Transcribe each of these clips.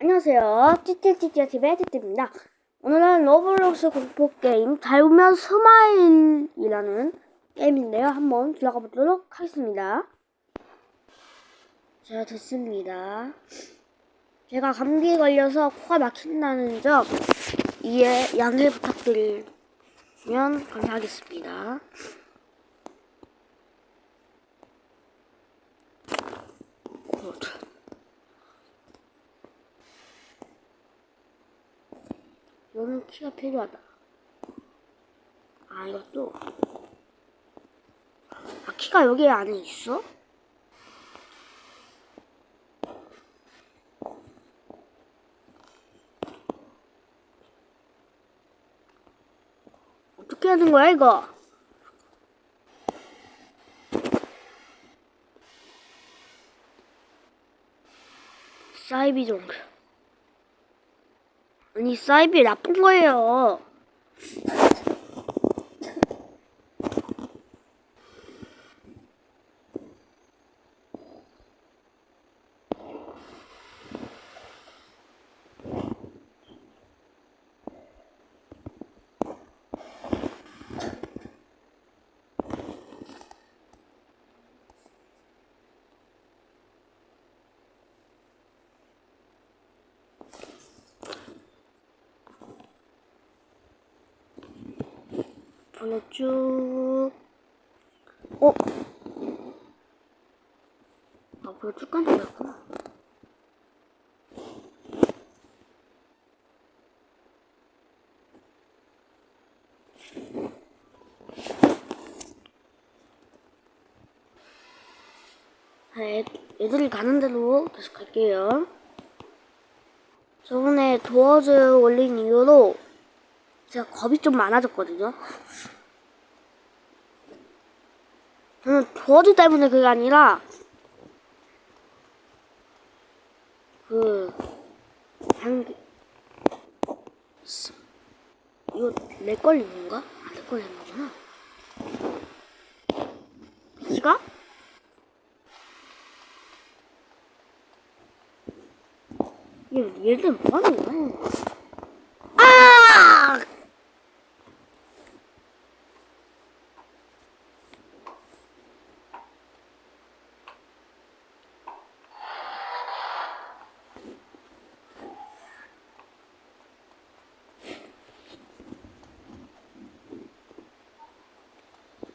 안녕하세요. 찌찌찌찌TV의 찌찌입니다. 오늘은 로블록스 공포 게임 닮으면 스마일이라는 게임인데요. 한번 들어가 보도록 하겠습니다. 자, 됐습니다. 제가 감기에 걸려서 코가 막힌다는 점 이해 양해 부탁드리면 감사하겠습니다. 이거는 키가 필요하다. 아, 이것도. 아, 키가 여기 안에 있어? 어떻게 하는 거야, 이거? 사이비 종그. 아니 사이비 나쁜 거예요. 번호 쭉. 어? 아, 번호 쭉 가는 거였구나. 아, 애, 애들이 가는 대로 계속 갈게요. 저번에 도어즈 올린 이후로 제가 겁이 좀 많아졌거든요. 저는 도어즈 때문에 그게 아니라 그 향기 이거 내 걸린 건가? 아, 내 걸린 거구나. 피가? 얘 얘들 뭐 하는 거야? 아!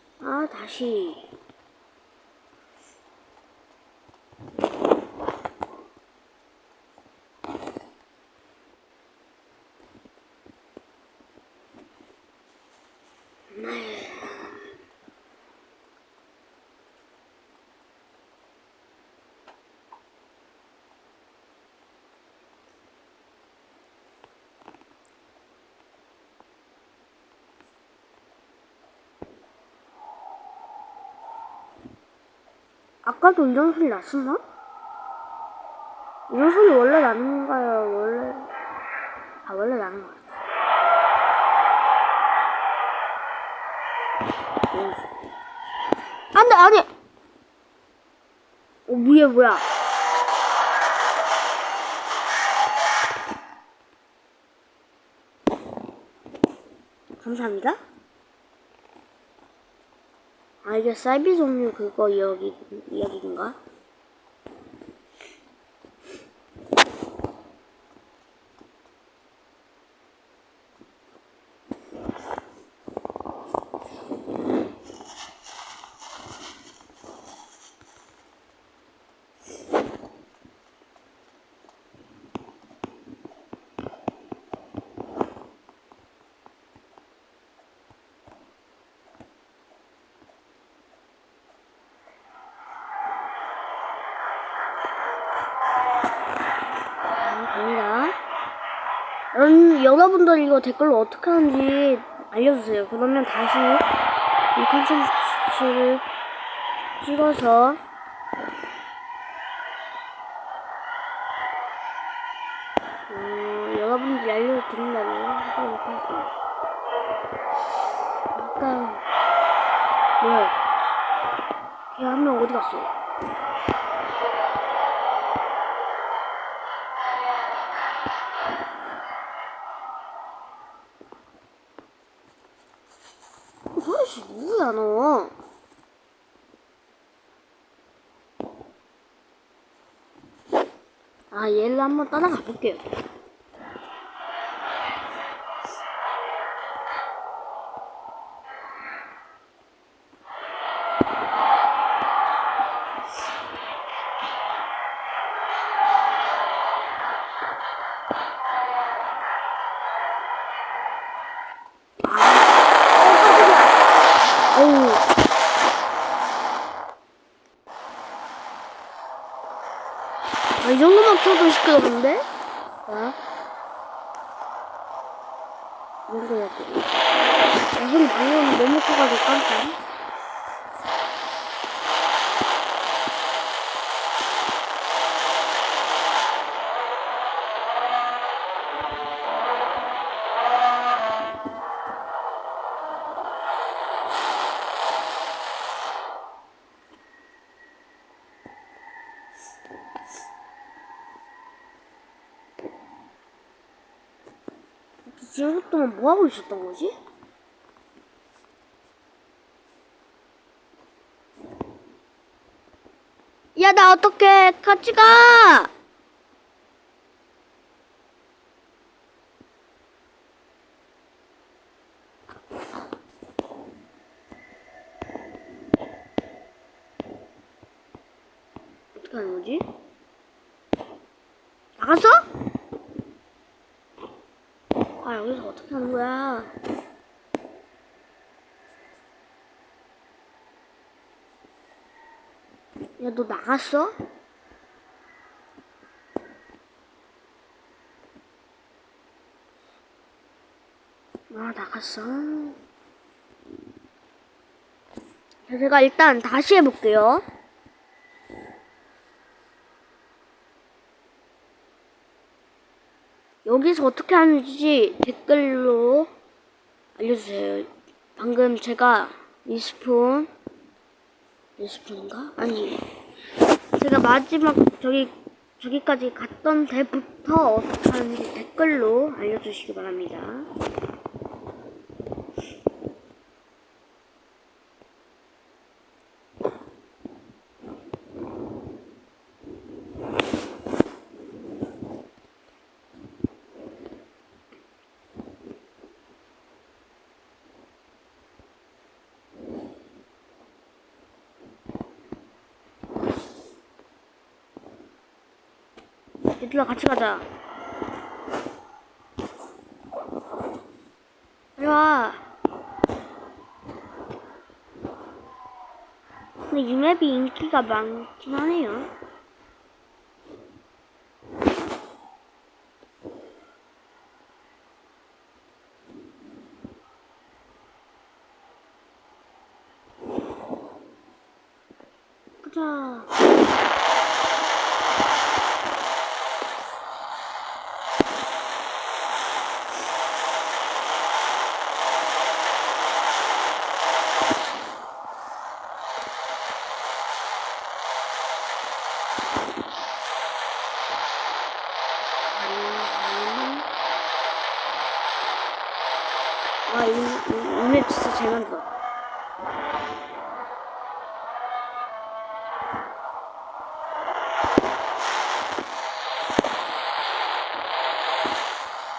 아, 다시. 아까도 이런 소리 났었나? 이런 소리 원래 나는 건가요? 원래 아 원래 나는 거 같아. 음. 안돼 아니. 어 뭐야 뭐야? 감사합니다. 아 이게 사이비 종류 그거 이야기 이야기인가? 아, 갑니다. 여러분, 여러분들 이거 댓글로 어떻게 하는지 알려주세요. 그러면 다시 이 컨텐츠를 찍어서 어, 여러분들이 알려드린다면 하도록 하겠습니다. 왜? 걔한 명 어디 갔어? 아, 얘를 한번 따라가 볼게요. 아, 어우. 아, 이 정도만 켜도 시끄러운데? 아? 이런 거야, 또. 야, 손 방금 너무 커가지고 깜짝. 지금 동안 뭐 하고 있었던 거지? 야, 나 어떡해. 같이 가! 어떻게 하는 거지? 나갔어? 아, 여기서 어떻게 하는 거야? 야, 너 나갔어? 아, 나갔어. 자, 제가 일단 다시 해볼게요. 여기서 어떻게 하는지 댓글로 알려주세요. 방금 제가 리스폰, 리스폰인가? 아니, 제가 마지막 저기, 저기까지 갔던 데부터 어떻게 하는지 댓글로 알려주시기 바랍니다. 얘들아, 같이 가자. 빨리 와. 근데 이 맵이 인기가 많긴 하네요. 보자. 와, 이, 이, 이맵 진짜 잘 만들어.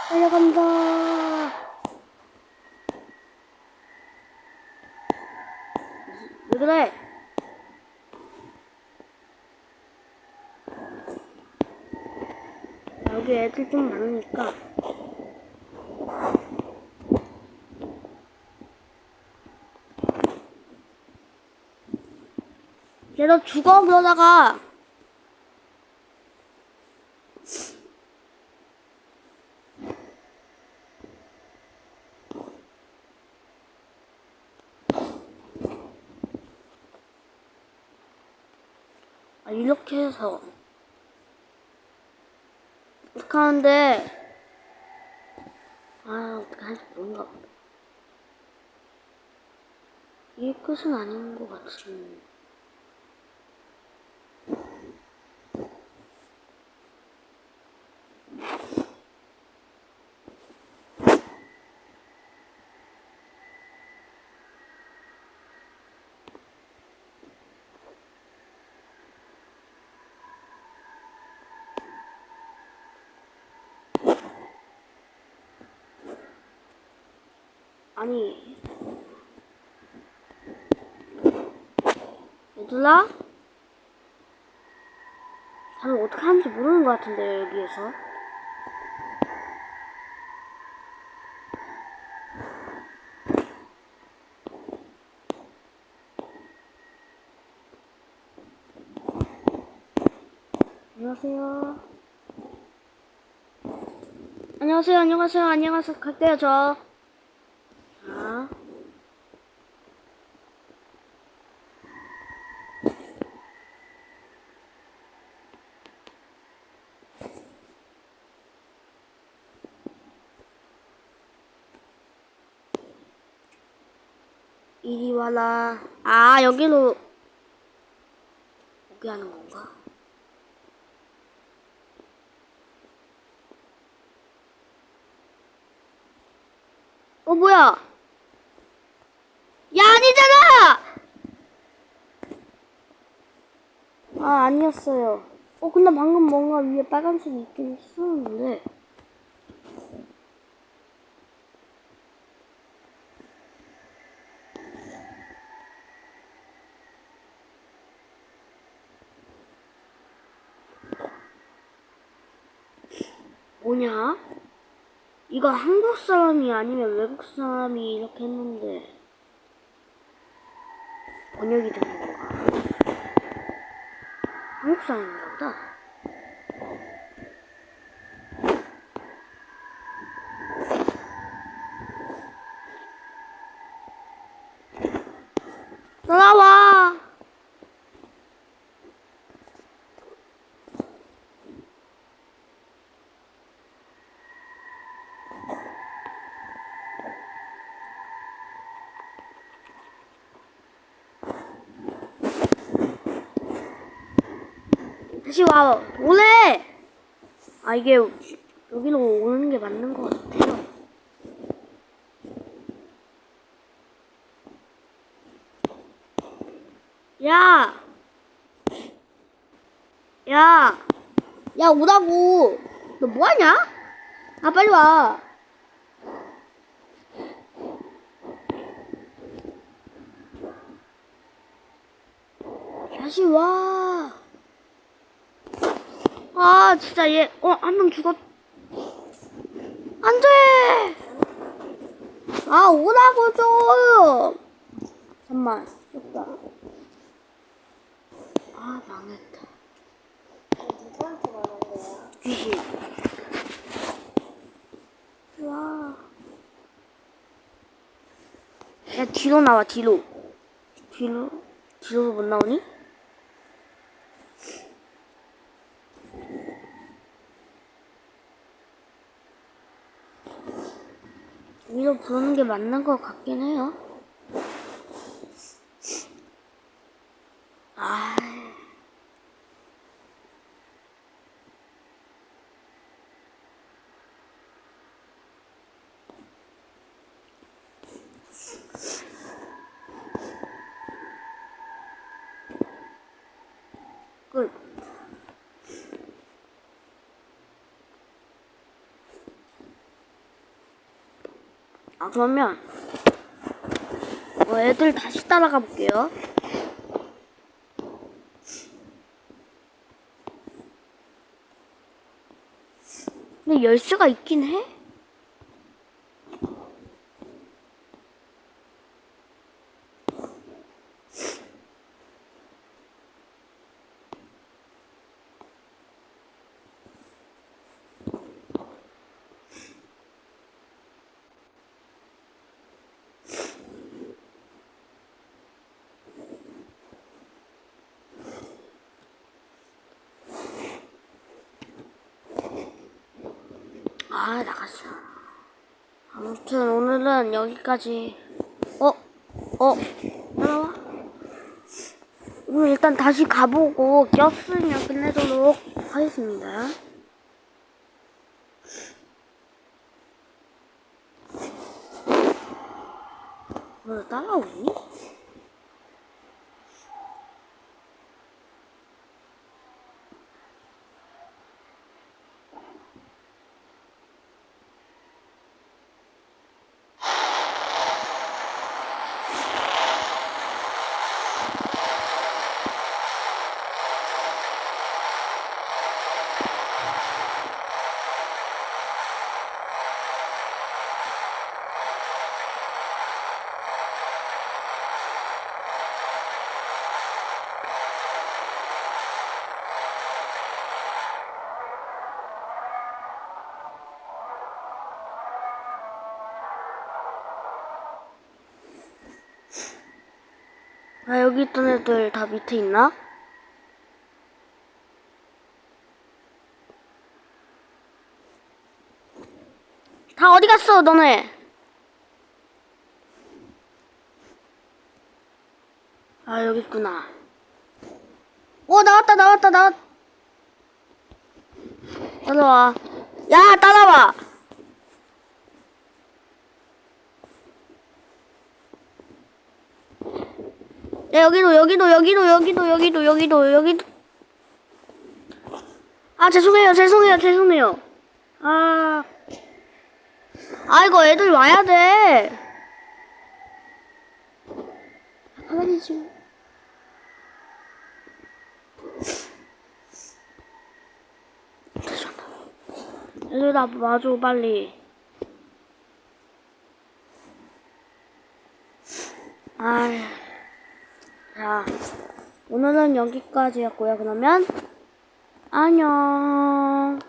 달려간다. 왜 그래? 여기 애들 좀 많으니까. 얘너 죽어 그러다가 아 이렇게 해서. 이렇게 하는데 아 어떻게 하는지 모른가 보다 이게 끝은 아닌 것 같은 아니. 얘들아? 다들 어떻게 하는지 모르는 것 같은데, 여기에서. 안녕하세요. 안녕하세요, 안녕하세요, 안녕하세요. 갈게요, 저. 자. 이리 와라. 아, 여기로 오게 하는 건가? 어, 뭐야? 야, 아니잖아! 아, 아니었어요. 어, 근데 방금 뭔가 위에 빨간색이 있긴 했었는데. 뭐냐? 이거 한국 사람이 아니면 외국 사람이 이렇게 했는데 번역이 되는 건가? 한국 사람인가 보다. 따라와! 다시 와, 오래! 아, 이게 여기로 오는 게 맞는 것 같아요. 야! 야! 야, 오라고! 너 뭐하냐? 아, 빨리 와! 다시 와! 아, 진짜 얘, 어, 한 명 죽었. 안 돼! 아, 오라고 좀! 잠만, 됐다. 아, 망했다. 귀신. 와. 야, 뒤로 나와, 뒤로. 뒤로? 뒤로 못 나오니? 위로 부르는 게 맞는 것 같긴 해요. 아. 끝. 아, 그러면, 어, 애들 다시 따라가 볼게요. 근데 열쇠가 있긴 해? 아, 나갔어. 아무튼 오늘은 여기까지. 어? 어? 따라와. 오늘 일단 다시 가보고 꼈으면 끝내도록 하겠습니다. 너 따라오니? 여기 있던 애들 다 밑에 있나? 다 어디 갔어, 너네? 아, 여기 있구나. 오, 나왔다, 나왔다, 나왔. 따라와. 야, 따라와. 야, 여기도, 여기도, 여기도, 여기도, 여기도, 여기도, 여기도. 아, 죄송해요, 죄송해요, 죄송해요. 아. 아, 이거 애들 와야 돼. 가만히 좀. 애들 나 와줘, 빨리. 아휴. 자, 오늘은 여기까지였고요. 그러면 안녕.